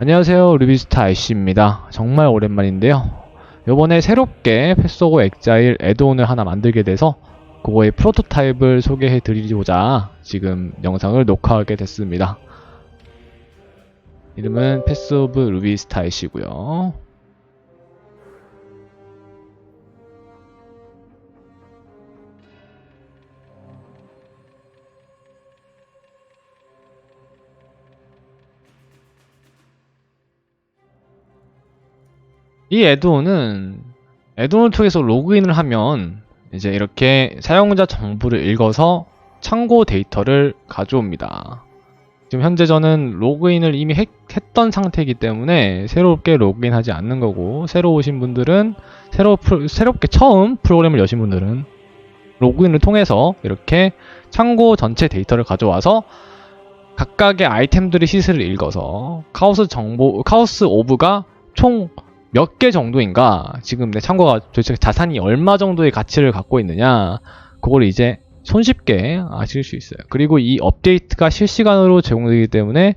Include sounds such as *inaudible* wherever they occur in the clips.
안녕하세요 루비스타 IC입니다. 정말 오랜만인데요. 요번에 새롭게 패스오브 엑자일 애드온을 하나 만들게 돼서 그거의 프로토타입을 소개해 드리고자 지금 영상을 녹화하게 됐습니다. 이름은 패스 오브 루비스타 IC고요 이 애드온은 애드온을 통해서 로그인을 하면 이제 이렇게 사용자 정보를 읽어서 참고 데이터를 가져옵니다. 지금 현재 저는 로그인을 이미 했, 던 상태이기 때문에 새롭게 로그인하지 않는 거고 새로 오신 분들은 새로 새롭게 처음 프로그램을 여신 분들은 로그인을 통해서 이렇게 창고 전체 데이터를 가져와서 각각의 아이템들의 시세를 읽어서 카오스 정보 카오스 오브가 총 몇 개 정도인가? 지금 내 창고가 도대체 자산이 얼마 정도의 가치를 갖고 있느냐? 그걸 이제 손쉽게 아실 수 있어요. 그리고 이 업데이트가 실시간으로 제공되기 때문에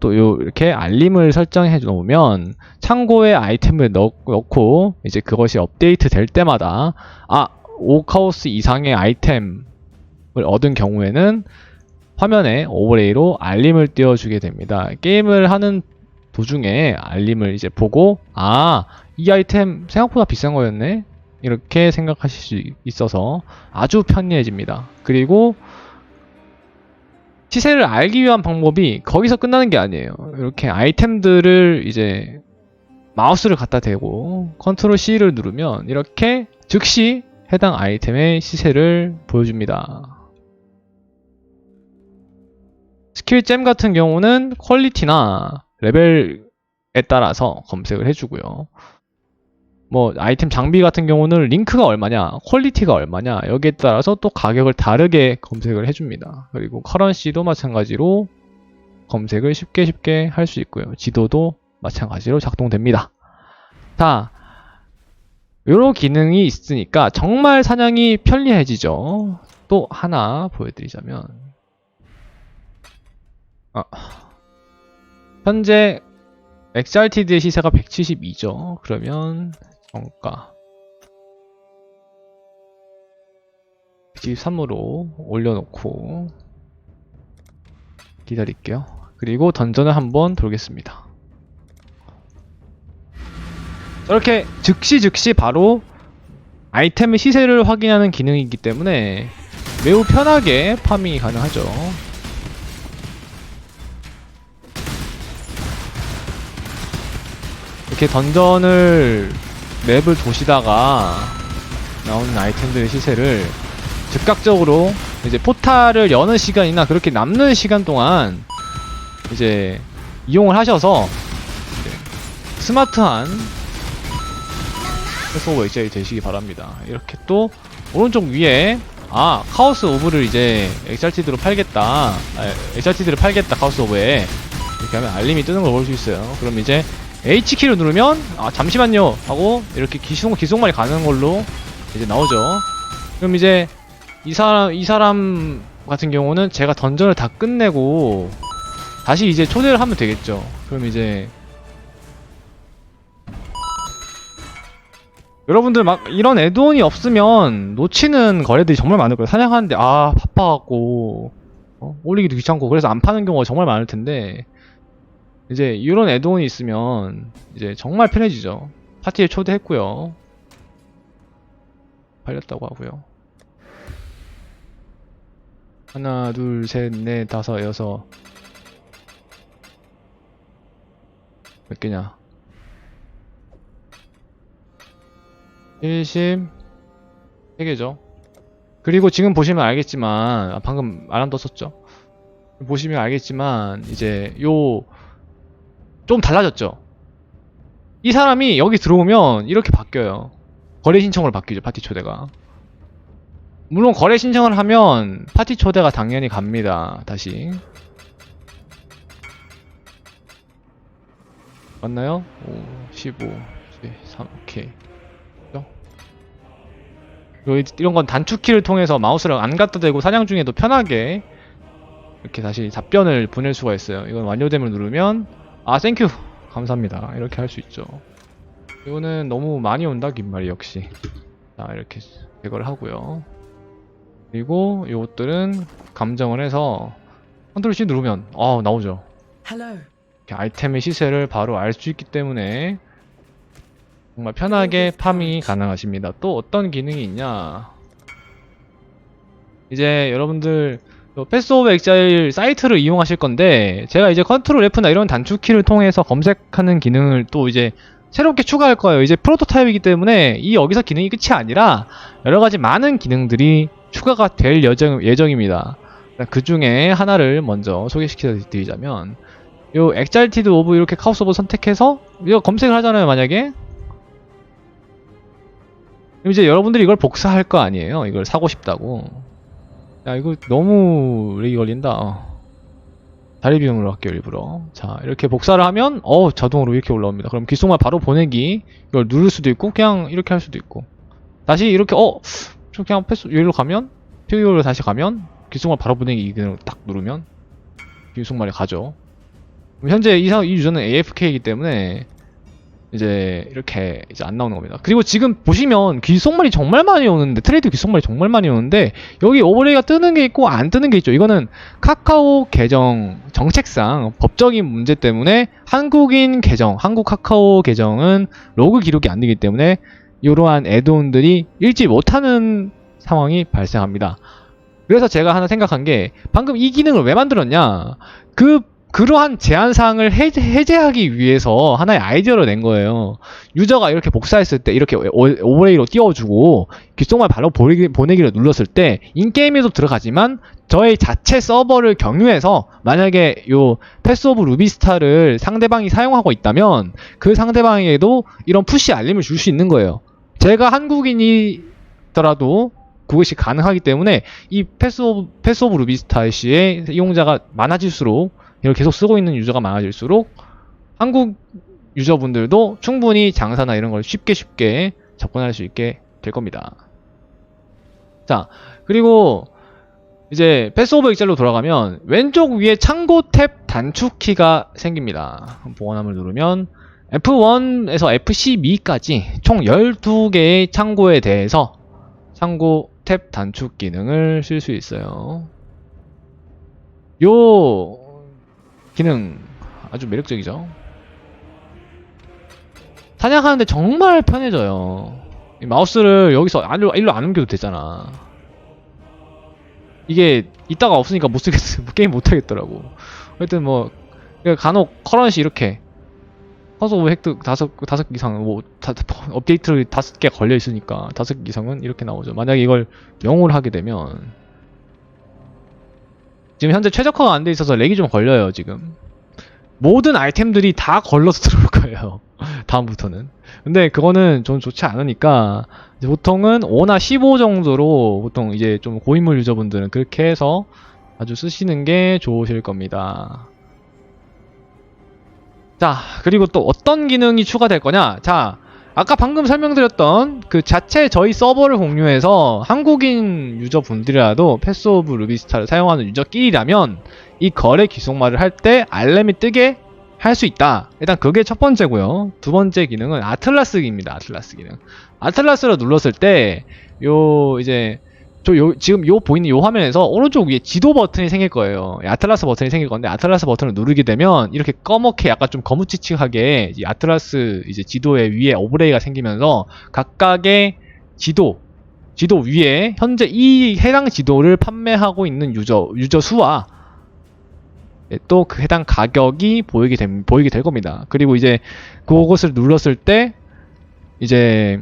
또요 이렇게 알림을 설정해 놓으면 창고에 아이템을 넣, 넣고 이제 그것이 업데이트 될 때마다 아 5카오스 이상의 아이템을 얻은 경우에는 화면에 오버레이로 알림을 띄워주게 됩니다. 게임을 하는 도중에 알림을 이제 보고 아 이 아이템 생각보다 비싼 거였네 이렇게 생각하실 수 있어서 아주 편리해집니다. 그리고 시세를 알기 위한 방법이 거기서 끝나는 게 아니에요. 이렇게 아이템들을 이제 마우스를 갖다 대고 컨트롤 C를 누르면 이렇게 즉시 해당 아이템의 시세를 보여줍니다. 스킬잼 같은 경우는 퀄리티나 레벨에 따라서 검색을 해주고요. 뭐 아이템 장비 같은 경우는 링크가 얼마냐, 퀄리티가 얼마냐 여기에 따라서 또 가격을 다르게 검색을 해줍니다. 그리고 커런시도 마찬가지로 검색을 쉽게 쉽게 할 수 있고요. 지도도 마찬가지로 작동됩니다. 자, 이런 기능이 있으니까 정말 사냥이 편리해지죠. 또 하나 보여드리자면 아, 현재 XRTD의 시세가 172죠. 그러면 정가 123으로 올려놓고 기다릴게요. 그리고 던전을 한번 돌겠습니다. 이렇게 즉시 즉시 바로 아이템의 시세를 확인하는 기능이기 때문에 매우 편하게 파밍이 가능하죠. 이렇게 던전을 맵을 도시다가 나오는 아이템들의 시세를 즉각적으로 이제 포탈을 여는 시간이나 그렇게 남는 시간 동안 이제 이용을 하셔서 스마트한 패스오버 엑자이 되시기 바랍니다. 이렇게 또 오른쪽 위에 아 카오스 오브를 이제 엑살티드로 팔겠다 아, 엑살티드를 팔겠다 카오스 오브에 이렇게 하면 알림이 뜨는 걸 볼 수 있어요. 그럼 이제 H키를 누르면 아 잠시만요 하고 이렇게 기속 기속말이 가는 걸로 이제 나오죠. 그럼 이제 이 사람 이 사람 같은 경우는 제가 던전을 다 끝내고 다시 이제 초대를 하면 되겠죠. 그럼 이제 여러분들 막 이런 애드온이 없으면 놓치는 거래들이 정말 많을 거예요. 사냥하는데 아 바빠갖고 어? 올리기도 귀찮고 그래서 안 파는 경우가 정말 많을 텐데 이제 이런 애드온이 있으면 이제 정말 편해지죠. 파티에 초대했고요. 팔렸다고 하고요. 하나, 둘, 셋, 넷, 다섯, 여섯. 몇 개냐? 1심 3개죠. 그리고 지금 보시면 알겠지만, 아, 방금 알람 떴었죠? 보시면 알겠지만, 이제 요, 좀 달라졌죠? 이 사람이 여기 들어오면 이렇게 바뀌어요. 거래 신청으로 바뀌죠, 파티 초대가. 물론 거래 신청을 하면 파티 초대가 당연히 갑니다. 다시. 맞나요? 5, 15, 3, 오케이. 그리고 이런 건 단축키를 통해서 마우스를 안 갖다 대고 사냥 중에도 편하게 이렇게 다시 답변을 보낼 수가 있어요. 이건 완료됨을 누르면 아 땡큐 감사합니다. 이렇게 할 수 있죠. 이거는 너무 많이 온다 긴말이 역시. 자 이렇게 제거를 하고요. 그리고 이것들은 감정을 해서 컨트롤 C 누르면 어 나오죠. 이렇게 아이템의 시세를 바로 알 수 있기 때문에 정말 편하게 파밍이 가능하십니다. 또 어떤 기능이 있냐? 이제 여러분들 패스 오브 엑자일 사이트를 이용하실 건데 제가 이제 컨트롤 F나 이런 단축키를 통해서 검색하는 기능을 또 이제 새롭게 추가할 거예요. 이제 프로토타입이기 때문에 이 여기서 기능이 끝이 아니라 여러 가지 많은 기능들이 추가가 될 예정, 예정입니다. 그 중에 하나를 먼저 소개시켜 드리자면 요 엑잘티드 오브 이렇게 카우스 오브 선택해서 이거 검색을 하잖아요 만약에 이제 여러분들이 이걸 복사할 거 아니에요 이걸 사고 싶다고 야 이거 너무 렉이 걸린다. 어. 다리 비용으로 할게요 일부러. 자 이렇게 복사를 하면 어 자동으로 이렇게 올라옵니다. 그럼 귓속말 바로 보내기. 이걸 누를 수도 있고 그냥 이렇게 할 수도 있고. 다시 이렇게 어저 그냥 패스 여기로 가면 표기로 다시 가면 귓속말 바로 보내기 이 기능을 딱 누르면 귓속말이 가죠. 현재 이, 사- 이 유저는 AFK이기 때문에 이제 이렇게 이제 안 나오는 겁니다. 그리고 지금 보시면 귓속말이 정말 많이 오는데 트레이드 귓속말이 정말 많이 오는데 여기 오버레이가 뜨는 게 있고 안 뜨는 게 있죠. 이거는 카카오 계정 정책상 법적인 문제 때문에 한국인 계정, 한국 카카오 계정은 로그 기록이 안 되기 때문에 이러한 애드온들이 읽지 못하는 상황이 발생합니다. 그래서 제가 하나 생각한 게 방금 이 기능을 왜 만들었냐? 그 그러한 제한사항을 해제, 해제 하기 위해서 하나의 아이디어를 낸 거예요. 유저가 이렇게 복사했을 때 이렇게 오- 오버레이로 띄워주고 귓속말 바로 보내기, 보내기를 눌렀을 때 인게임에도 들어가지만 저의 자체 서버를 경유해서 만약에 요 패스 오브 루비스타를 상대방이 사용하고 있다면 그 상대방에게도 이런 푸시 알림을 줄 수 있는 거예요. 제가 한국인이더라도 그것이 가능하기 때문에 이 패스 오브, 패스 오브 루비스타 시의 이용자가 많아질수록 이걸 계속 쓰고 있는 유저가 많아질수록 한국 유저분들도 충분히 장사나 이런 걸 쉽게 쉽게 접근할 수 있게 될 겁니다. 자, 그리고 이제 패스 오브 엑셀로 돌아가면 왼쪽 위에 창고 탭 단축키가 생깁니다. 보관함을 누르면 F1에서 F12까지 총 12개의 창고에 대해서 창고 탭 단축 기능을 쓸 수 있어요. 요 기능 아주 매력적이죠. 사냥하는데 정말 편해져요. 이 마우스를 여기서 안으로, 일로 안 옮겨도 되잖아. 이게 이따가 없으니까 못 쓰겠어. *laughs* 게임 못 하겠더라고. 하여튼 뭐 간혹 커런시 이렇게 커서 뭐 획득 다섯 다섯 개 이상 뭐 다, 업데이트 다섯 개 걸려 있으니까 다섯 개 이상은 이렇게 나오죠. 만약에 이걸 영어로 하게 되면 지금 현재 최적화가 안 돼 있어서 렉이 좀 걸려요 지금. 모든 아이템들이 다 걸러서 *laughs* 들어올 거예요. 다음부터는. 근데 그거는 좀 좋지 않으니까 보통은 5나 15 정도로 보통 이제 좀 고인물 유저분들은 그렇게 해서 아주 쓰시는 게 좋으실 겁니다. 자, 그리고 또 어떤 기능이 추가될 거냐? 자, 아까 방금 설명드렸던 그 자체 저희 서버를 공유해서 한국인 유저분들이라도 패스 오브 루비스타를 사용하는 유저끼리라면 이 거래 귀속말을 할 때 알람이 뜨게 할 수 있다. 일단 그게 첫 번째고요. 두 번째 기능은 아틀라스입니다. 아틀라스 기능. 아틀라스를 눌렀을 때 요 이제 저 요, 지금 요 보이는 요 화면에서 오른쪽 위에 지도 버튼이 생길 거예요. 이 아틀라스 버튼이 생길 건데 아틀라스 버튼을 누르게 되면 이렇게 꺼멓게 약간 좀 거무치치하게 이 아틀라스 이제 지도의 위에 오브레이가 생기면서 각각의 지도 지도 위에 현재 이 해당 지도를 판매하고 있는 유저 유저 수와 또 그 해당 가격이 보이게 됨, 보이게 될 겁니다. 그리고 이제 그것을 눌렀을 때 이제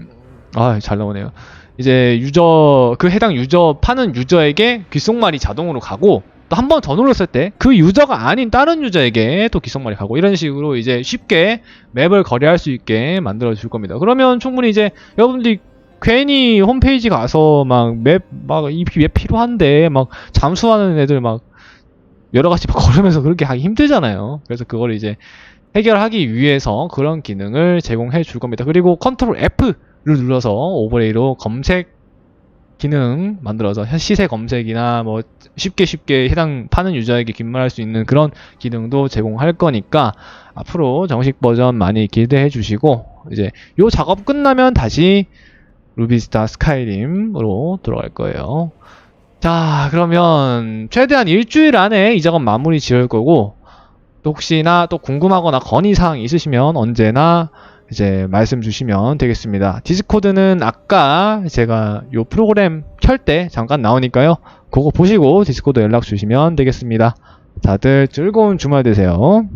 아 잘 나오네요. 이제 유저 그 해당 유저 파는 유저에게 귓속말이 자동으로 가고 또 한 번 더 눌렀을 때 그 유저가 아닌 다른 유저에게 또 귓속말이 가고 이런 식으로 이제 쉽게 맵을 거래할 수 있게 만들어 줄 겁니다. 그러면 충분히 이제 여러분들이 괜히 홈페이지 가서 막 맵 막이맵 필요한데 막 잠수하는 애들 막 여러 가지 막 *laughs* 걸으면서 그렇게 하기 힘들잖아요. 그래서 그걸 이제 해결하기 위해서 그런 기능을 제공해 줄 겁니다. 그리고 컨트롤 F를 눌러서 오버레이로 검색 기능 만들어서 시세 검색이나 뭐 쉽게 쉽게 해당 파는 유저에게 귓말할 수 있는 그런 기능도 제공할 거니까 앞으로 정식 버전 많이 기대해 주시고 이제 요 작업 끝나면 다시 루비스타 스카이림으로 돌아갈 거예요. 자, 그러면 최대한 일주일 안에 이 작업 마무리 지을 거고 또 혹시나 또 궁금하거나 건의사항 있으시면 언제나 이제 말씀 주시면 되겠습니다. 디스코드는 아까 제가 요 프로그램 켤 때 잠깐 나오니까요. 그거 보시고 디스코드 연락 주시면 되겠습니다. 다들 즐거운 주말 되세요.